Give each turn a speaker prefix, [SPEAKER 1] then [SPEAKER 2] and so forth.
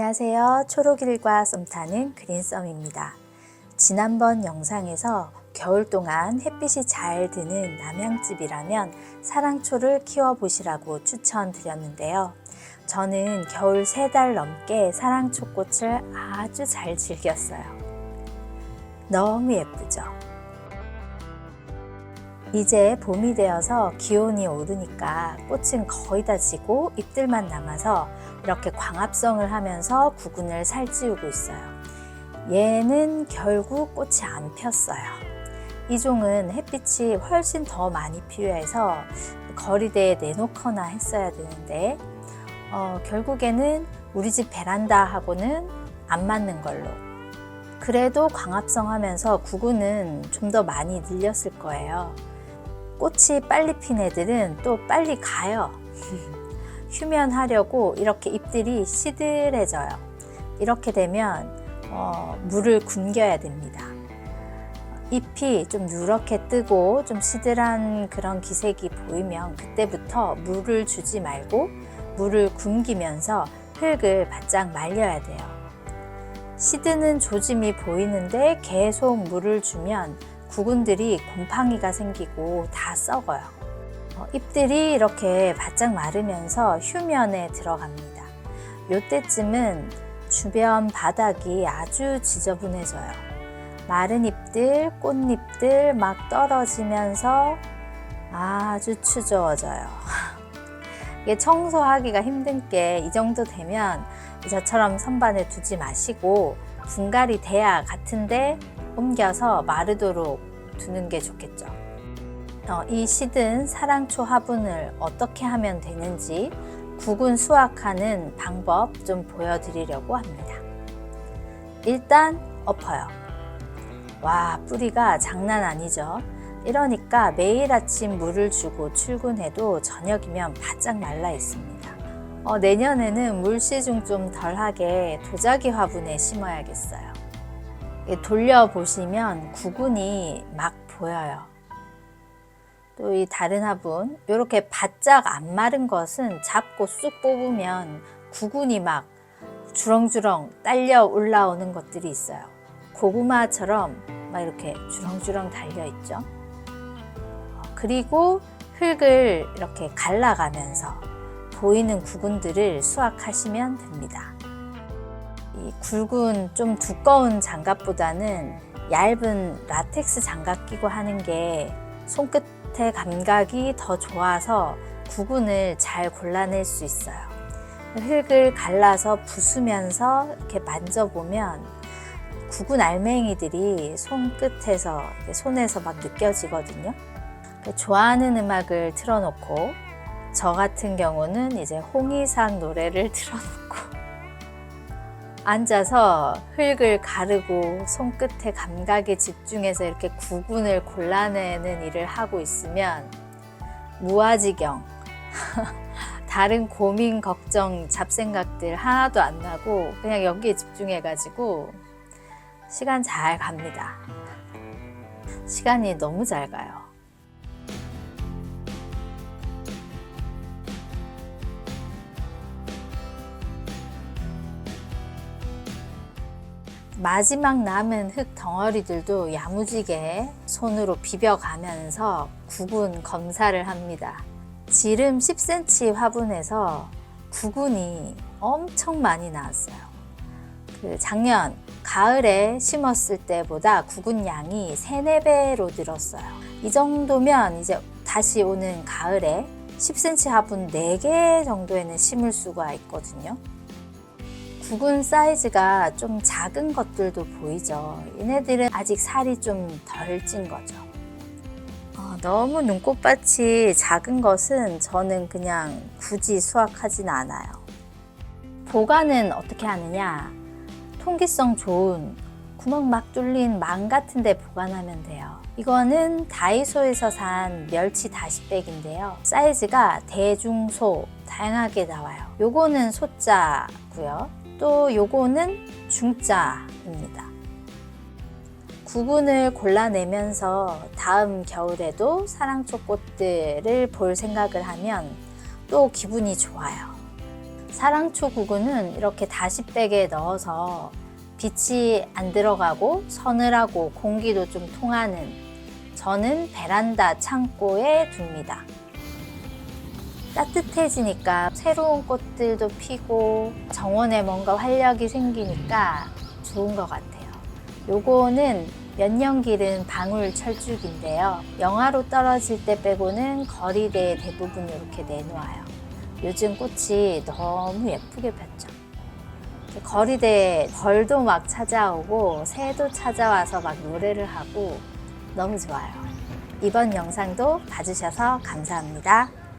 [SPEAKER 1] 안녕하세요. 초록일과 썸 타는 그린썸입니다. 지난번 영상에서 겨울 동안 햇빛이 잘 드는 남양집이라면 사랑초를 키워보시라고 추천드렸는데요. 저는 겨울 세달 넘게 사랑초 꽃을 아주 잘 즐겼어요. 너무 예쁘죠? 이제 봄이 되어서 기온이 오르니까 꽃은 거의 다 지고 잎들만 남아서 이렇게 광합성을 하면서 구근을 살찌우고 있어요. 얘는 결국 꽃이 안 폈어요. 이 종은 햇빛이 훨씬 더 많이 필요해서 거리대에 내놓거나 했어야 되는데 어, 결국에는 우리 집 베란다 하고는 안 맞는 걸로 그래도 광합성 하면서 구근은 좀 더 많이 늘렸을 거예요. 꽃이 빨리 핀 애들은 또 빨리 가요. 휴면하려고 이렇게 잎들이 시들해져요. 이렇게 되면 어, 물을 굶겨야 됩니다. 잎이 좀 누렇게 뜨고 좀 시들한 그런 기색이 보이면 그때부터 물을 주지 말고 물을 굶기면서 흙을 바짝 말려야 돼요. 시드는 조짐이 보이는데 계속 물을 주면 구근들이 곰팡이가 생기고 다 썩어요. 어, 잎들이 이렇게 바짝 마르면서 휴면에 들어갑니다. 요때쯤은 주변 바닥이 아주 지저분해져요. 마른 잎들, 꽃잎들 막 떨어지면서 아주 추저워져요. 이게 청소하기가 힘든 게 이 정도 되면 저처럼 선반에 두지 마시고 분갈이 돼야 같은데 옮겨서 마르도록 두는 게 좋겠죠. 어, 이 시든 사랑초 화분을 어떻게 하면 되는지 구근 수확하는 방법 좀 보여드리려고 합니다. 일단 엎어요. 와, 뿌리가 장난 아니죠? 이러니까 매일 아침 물을 주고 출근해도 저녁이면 바짝 말라 있습니다. 어, 내년에는 물시중 좀 덜하게 도자기 화분에 심어야겠어요. 돌려보시면 구근이 막 보여요. 또 이 다른 화분, 이렇게 바짝 안 마른 것은 잡고 쑥 뽑으면 구근이 막 주렁주렁 딸려 올라오는 것들이 있어요. 고구마처럼 막 이렇게 주렁주렁 달려 있죠. 그리고 흙을 이렇게 갈라가면서 보이는 구근들을 수확하시면 됩니다. 이 굵은 좀 두꺼운 장갑보다는 얇은 라텍스 장갑 끼고 하는 게 손끝의 감각이 더 좋아서 구근을 잘 골라낼 수 있어요. 흙을 갈라서 부수면서 이렇게 만져보면 구근 알맹이들이 손끝에서 손에서 막 느껴지거든요. 좋아하는 음악을 틀어놓고 저 같은 경우는 이제 홍이상 노래를 틀어놓고 앉아서 흙을 가르고 손끝의 감각에 집중해서 이렇게 구분을 골라내는 일을 하고 있으면 무아지경 다른 고민, 걱정, 잡생각들 하나도 안 나고 그냥 여기에 집중해가지고 시간 잘 갑니다. 시간이 너무 잘 가요. 마지막 남은 흙 덩어리들도 야무지게 손으로 비벼가면서 구분 검사를 합니다. 지름 10cm 화분에서 구근이 엄청 많이 나왔어요. 그 작년 가을에 심었을 때보다 구근 양이 3, 4배로 늘었어요. 이 정도면 이제 다시 오는 가을에 10cm 화분 4개 정도에는 심을 수가 있거든요. 구근 사이즈가 좀 작은 것들도 보이죠. 얘네들은 아직 살이 좀 덜 찐 거죠. 어, 너무 눈꽃밭이 작은 것은 저는 그냥 굳이 수확하진 않아요. 보관은 어떻게 하느냐? 통기성 좋은 구멍 막 뚫린 망 같은 데 보관하면 돼요. 이거는 다이소에서 산 멸치 다시백인데요. 사이즈가 대중소 다양하게 나와요. 요거는 소자고요. 또 요거는 중자입니다. 구분을 골라내면서 다음 겨울에도 사랑초 꽃들을 볼 생각을 하면 또 기분이 좋아요. 사랑초 구근은 이렇게 다시백에 넣어서 빛이 안 들어가고 서늘하고 공기도 좀 통하는 저는 베란다 창고에 둡니다. 따뜻해지니까 새로운 꽃들도 피고 정원에 뭔가 활력이 생기니까 좋은 것 같아요. 요거는 기른 방울 철쭉인데요. 영하로 떨어질 때 빼고는 거리대에 대부분 이렇게 내놓아요. 요즘 꽃이 너무 예쁘게 폈죠. 거리대에 벌도 막 찾아오고 새도 찾아와서 막 노래를 하고 너무 좋아요. 이번 영상도 봐주셔서 감사합니다.